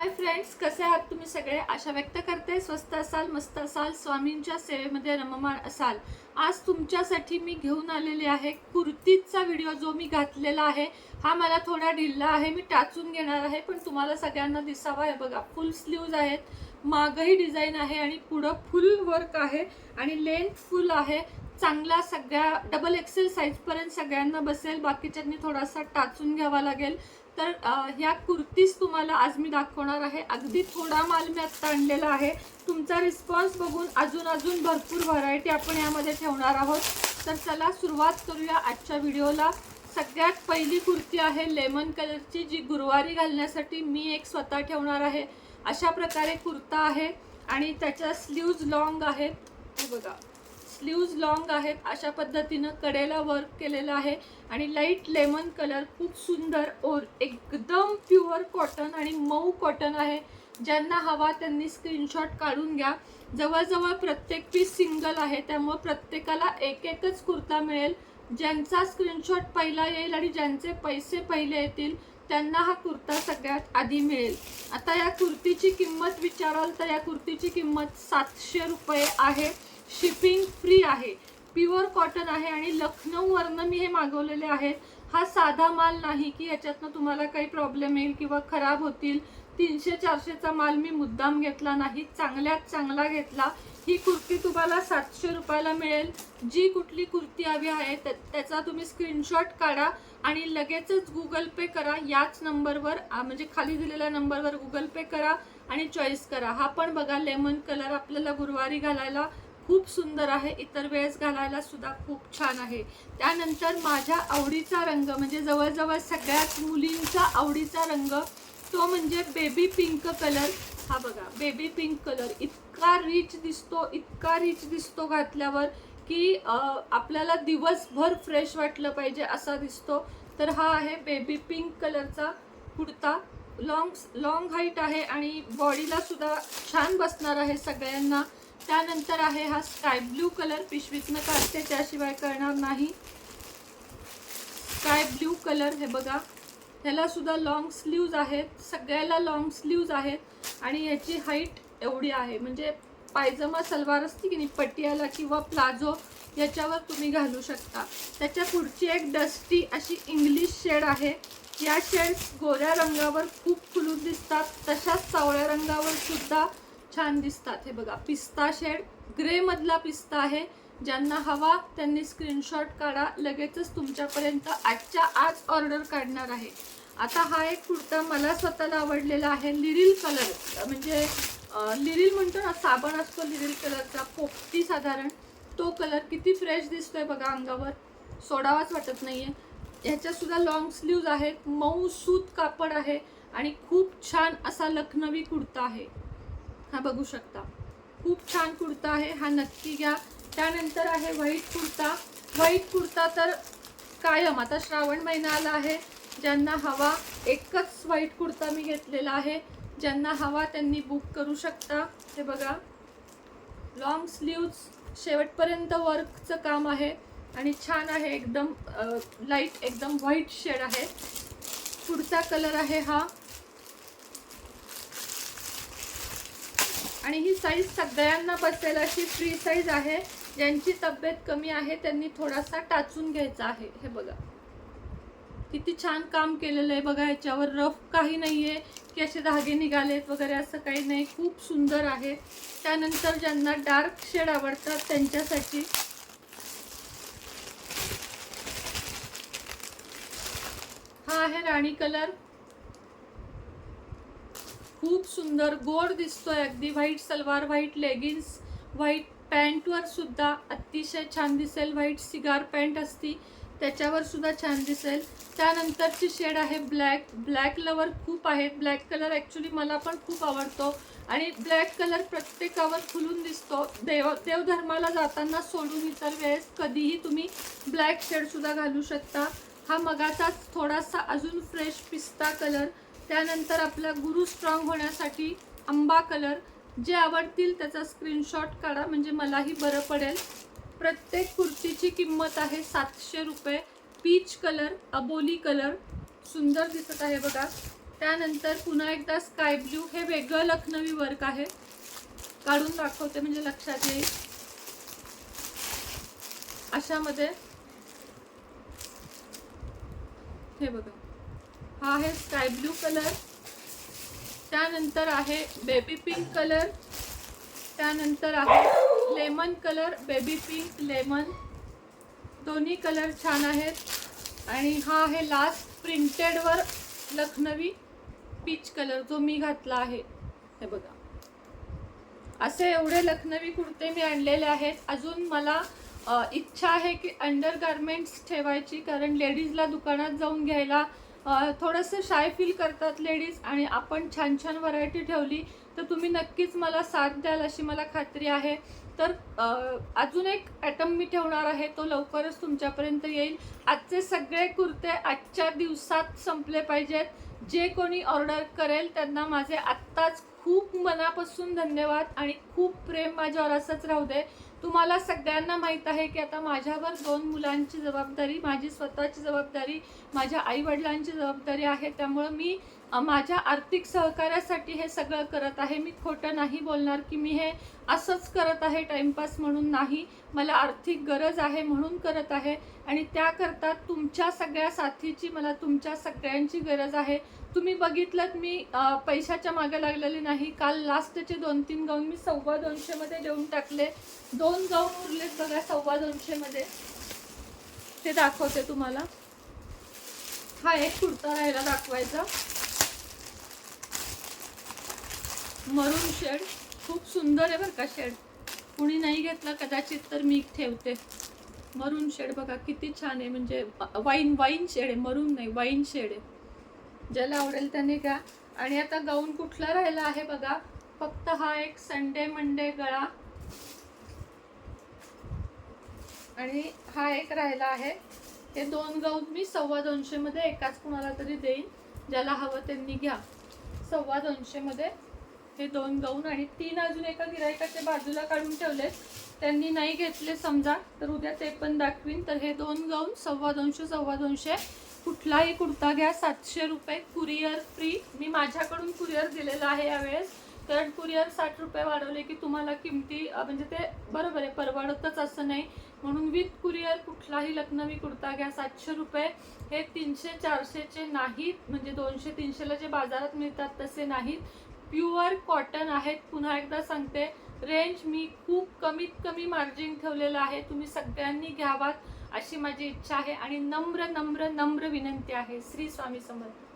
Hi friends कसे आहात तुम्ही सगळे? आशा व्यक्त करते. स्वस्त असाल मस्त असाल स्वामींच्या सेवेमध्ये रममाण असाल. आज तुमच्यासाठी मी घेऊन आलेले आहे कुर्तीचा व्हिडिओ जो मी घातलेला आहे. हा मला थोडा ढिल्ला आहे मी टाचून घेणार आहे पण तुम्हाला सगळ्यांना दिसावा. आहे बघा फुल स्लीव्ज आहेत. मागही डिझाईन आहे आणि पुढं फुल वर्क आहे आणि लेंथ फुल आहे. चांगला सगळ्या डबल एक्सेल साईजपर्यंत सगळ्यांना बसेल. बाकीच्यांनी थोडासा टाचून घ्यावा लागेल. तर ह्या कुर्तीज तुम्हाला आज मी दाखवणार आहे. अगदी थोडा माल मी आत्ता आणलेला आहे. तुमचा रिस्पॉन्स बघून अजून अजून भरपूर व्हरायटी आपण यामध्ये ठेवणार आहोत. तर चला सुरुवात करूया आजच्या व्हिडिओला. सगळ्यात पहिली कुर्ती आहे लेमन कलरची जी गुरुवारी घालण्यासाठी मी एक स्वतः ठेवणार आहे. अशा प्रकारे कुर्ता आहे आणि त्याच्या स्लीव्ज लॉंग आहेत. हे बघा. स्लीव्ज लॉंग आहेत अशा पद्धतीनं कडेला वर्क केलेलं आहे. आणि लाइट लेमन कलर खूप सुंदर और एकदम प्युअर कॉटन आणि मऊ कॉटन आहे. ज्यांना हवा त्यांनी स्क्रीनशॉट काढून घ्या. जवळजवळ प्रत्येक पीस सिंगल आहे त्यामुळं प्रत्येकाला एक एकच कुर्ता मिळेल. ज्यांचा स्क्रीनशॉट पहिला येईल आणि ज्यांचे पैसे पहिले येतील त्यांना हा कुर्ता सगळ्यात आधी मिळेल. आता या कुर्तीची किंमत विचाराल तर या कुर्तीची किंमत सातशे रुपये आहे. शिपिंग फ्री आहे. प्युअर कॉटन आहे आणि लखनौवरनं मी हे मागवलेले आहेत. हा साधा माल नाही की याच्यातनं तुम्हाला काही प्रॉब्लेम येईल किंवा खराब होतील. तीनशे चारशेचा माल मी मुद्दाम घेतला नाही. चांगल्यात चांगला घेतला. ही कुर्ती तुम्हाला सातशे रुपयाला मिळेल. जी कुठली कुर्ती हवी आहे त्याचा तुम्ही स्क्रीनशॉट काढा आणि लगेचच गुगल पे करा. याच नंबरवर म्हणजे खाली दिलेल्या नंबरवर गुगल पे करा आणि चॉईस करा. हा पण बघा लेमन कलर आपल्याला गुरुवारी घालायला खूप सुंदर आहे. इतर वेळेस घालायला सुद्धा खूप छान आहे. त्यानंतर माझ्या आवडीचा रंग म्हणजे जवळजवळ सगळ्यात मुलींचा आवडीचा रंग तो म्हणजे बेबी पिंक कलर हा बघा बेबी पिंक कलर इतका रिच दिसतो इतका रिच दिसतो घातल्यावर की आपल्याला दिवसभर फ्रेश वाटलं पाहिजे असा दिसतो. तर हा आहे बेबी पिंक कलरचा कुर्ता लॉंग लॉंग हाईट आहे आणि बॉडीला सुद्धा छान बसणार आहे सगळ्यांना. त्यानंतर आहे हा स्काय ब्ल्यू कलर पिशवीतनं काढते त्याशिवाय करणार नाही. स्काय ब्ल्यू कलर हे बघा ह्याला सुद्धा लॉंग स्लीव्ज आहेत सगळ्याला लॉंग स्लीव्ज आहेत आणि याची हाईट एवढी आहे. म्हणजे पायजमा सलवार असते की नाही पटियाला किंवा प्लाझो याच्यावर तुम्ही घालू शकता. त्याच्या पुढची एक डस्टी अशी इंग्लिश शेड आहे. या शेड्स गोऱ्या रंगावर खूप खुलून दिसतात तशाच सावळ्या रंगावर सुद्धा छान दिसतात. हे बघा पिस्ता शेड ग्रे मधला पिस्ता आहे. ज्यांना हवा त्यांनी स्क्रीनशॉट काढा. लगेचच तुमच्यापर्यंत आजच्या आज ऑर्डर काढणार आहे. आता हा एक कुर्ता मला स्वतःला आवडलेला आहे. लिरिल कलर म्हणजे लिरिल म्हणतो ना साबण असतो लिरिल कलरचा पोपटी साधारण. तो कलर किती फ्रेश दिसतोय बघा अंगावर. सोडावाच वाटत नाही आहे ह्याच्यासुद्धा लॉंग स्लीव्ज आहेत. मऊ सूत कापड आहे आणि खूप छान असा लखनवी कुर्ता आहे. हा बघू शकता. खूप छान कुर्ता आहे हा नक्की घ्या. त्यानंतर आहे व्हाईट कुर्ता. व्हाईट कुर्ता तर कायम आता श्रावण महिना आला आहे. ज्यांना हवा एकच व्हाईट कुर्ता मी घेतलेला आहे. ज्यांना हवा त्यांनी बुक करू शकता. हे बघा. लॉंग स्लीव्ज शेवटपर्यंत वर्कचं काम आहे. आणि छान आहे एकदम लाइट एकदम व्हाईट शेड आहे. पुढचा कलर आहे हा आणि ही साईज सगळ्यांना बसेल अशी फ्री साईज आहे. ज्यांची तब्येत कमी आहे त्यांनी थोडासा टाचून घ्यायचा आहे. हे बघा. किती छान काम केलेलं आहे बघा याच्यावर रफ काही नाही आहे की असे धागे निघालेत वगैरे असं काही नाही. खूप सुंदर आहे. त्यानंतर ज्यांना डार्क शेड आवडतात त्यांच्यासाठी हा आहे राणी कलर खूप सुंदर गोड दिसतोय अगदी. White salwar white leggings white पॅन्टवर सुद्धा अतिशय छान दिसेल. व्हाईट सिगार पॅन्ट असती त्याच्यावर सुद्धा छान दिसेल. त्यानंतरची शेड आहे ब्लॅक ब्लॅक लवर खूप आहेत. ब्लॅक कलर ॲक्च्युली मला पण खूप आवडतो. आणि ब्लॅक कलर प्रत्येकावर खुलून दिसतो. देव देवधर्माला जाताना सोडून इतर वेळेस कधीही तुम्ही ब्लॅक शेडसुद्धा घालू शकता. हा मगाचाच थोडासा अजून फ्रेश पिस्ता कलर त्यानंतर आपला गुरु स्ट्रॉंग होण्यासाठी आंबा कलर जे आवडतील त्याचा स्क्रीनशॉट काढा म्हणजे मलाही बरं पडेल. प्रत्येक कुर्तीची किंमत आहे सातशे रुपये. पीच कलर अबोली कलर सुंदर दिसत आहे बघा. त्यानंतर पुन्हा एकदा स्काय ब्ल्यू हे वेगळं लखनवी वर्क आहे. काढून दाखवते म्हणजे लक्षात येईल. अशामध्ये. हे बघा. हा आहे स्काय ब्लू कलर. त्यानंतर आहे बेबी पिंक कलर. त्यानंतर आहे lemon colour baby pink lemon. दोन्ही कलर छान आहेत. आणि हा आहे लास्ट प्रिंटेडवर लखनवी पीच कलर जो मी घातला आहे. हे बघा. असे एवढे लखनवी कुर्ते मी आणलेले आहेत. अजून मला इच्छा आहे की अंडर गार्मेंट्स ठेवायची कारण लेडीजला दुकानात जाऊन घ्यायला थोडंसं शाय फील करतात लेडीज आणि आपण छान छान व्हरायटी ठेवली तर तुम्ही नक्कीच मला साथ द्याल अशी मला खात्री आहे. तर अजून एक ॲटम मी ठेवणार आहे तो लवकरच तुमच्यापर्यंत येईल. आजचे सगळे कुर्ते आजच्या दिवसात संपले पाहिजेत. जे कोणी ऑर्डर करेल त्यांना माझे आत्ताच खूप मनापासून धन्यवाद आणि खूप प्रेम माझ्यावर असंच राहू दे. तुम्हाला सगळ्यांना माहीत आहे की आता माझ्यावर दोन मुलांची जबाबदारी माझी स्वतःची जबाबदारी माझ्या आईवडिलांची जबाबदारी आहे. त्यामुळं मी माझ्या आर्थिक सहकार्यासाठी हे सगळं करत आहे. मी खोटं नाही बोलणार की मी हे असंच करत आहे टाइमपास म्हणून नाही. मला आर्थिक गरज आहे म्हणून करत आहे. आणि त्याकरता तुमच्या सगळ्या साथीची मला तुमच्या सगळ्यांची गरज आहे. तुम्ही बघितलं मी पैशाच्या मागे लागलेले नाही. काल लास्टचे दोन तीन गाऊन मी सव्वा दोनशेमध्ये देऊन टाकले. दोन गाऊन उरलेत बघा सव्वा दोनशेमध्ये ते दाखवते तुम्हाला. हा एक कुर्ता राहिला दाखवायचा. मरून शेड. खूप सुंदर आहे बरं का शेड. कुणी नाही घेतला कदाचित तर मी ठेवते. मरून शेड बघा किती छान आहे. म्हणजे वाईन वाईन शेड आहे. मरून नाही वाईन शेड आहे. ज्याला आवडेल त्याने घ्या. आणि आता गाऊन कुठला राहिला आहे बघा. फक्त हा एक संडे मंडे गळा. आणि हा एक राहिला आहे. हे दोन गाऊन मी सव्वा दोनशेमध्ये एकाच कुणाला तरी देईन ज्याला हवं त्यांनी घ्या. सव्वा दोनशेमध्ये हे दोन गाऊन आणि तीन अजून एका गिरायकाच्या बाजूला काढून ठेवलेत. त्यांनी नाही घेतले समजा तर उद्या ते पण दाखवीन. तर हे दोन गाऊन सव्वा दोनशे सव्वा दोनशे कुठलाही कुर्ता घ्या. सातशे रुपये कुरिअर फ्री. मी माझ्याकडून कुरिअर दिलेलं आहे यावेळेस. कारण कुरिअर साठ रुपये वाढवले की तुम्हाला किमती म्हणजे ते बरोबर आहे परवडतच असं नाही. म्हणून विथ कुरिअर कुठलाही लखनवी कुर्ता घ्या. सातशे रुपये हे तीनशे चारशेचे नाहीत. म्हणजे दोनशे तीनशेला जे बाजारात मिळतात तसे नाहीत. प्युअर कॉटन आहेत. पुन्हा एकदा सांगते रेंज मी खूप कमीत कमी मार्जिन ठेवलेलं आहे. तुम्ही सगळ्यांनी घ्यावात. अशी माझी इच्छा आहे आणि नम्र नम्र नम्र विनंती आहे. श्री स्वामी समर्थ.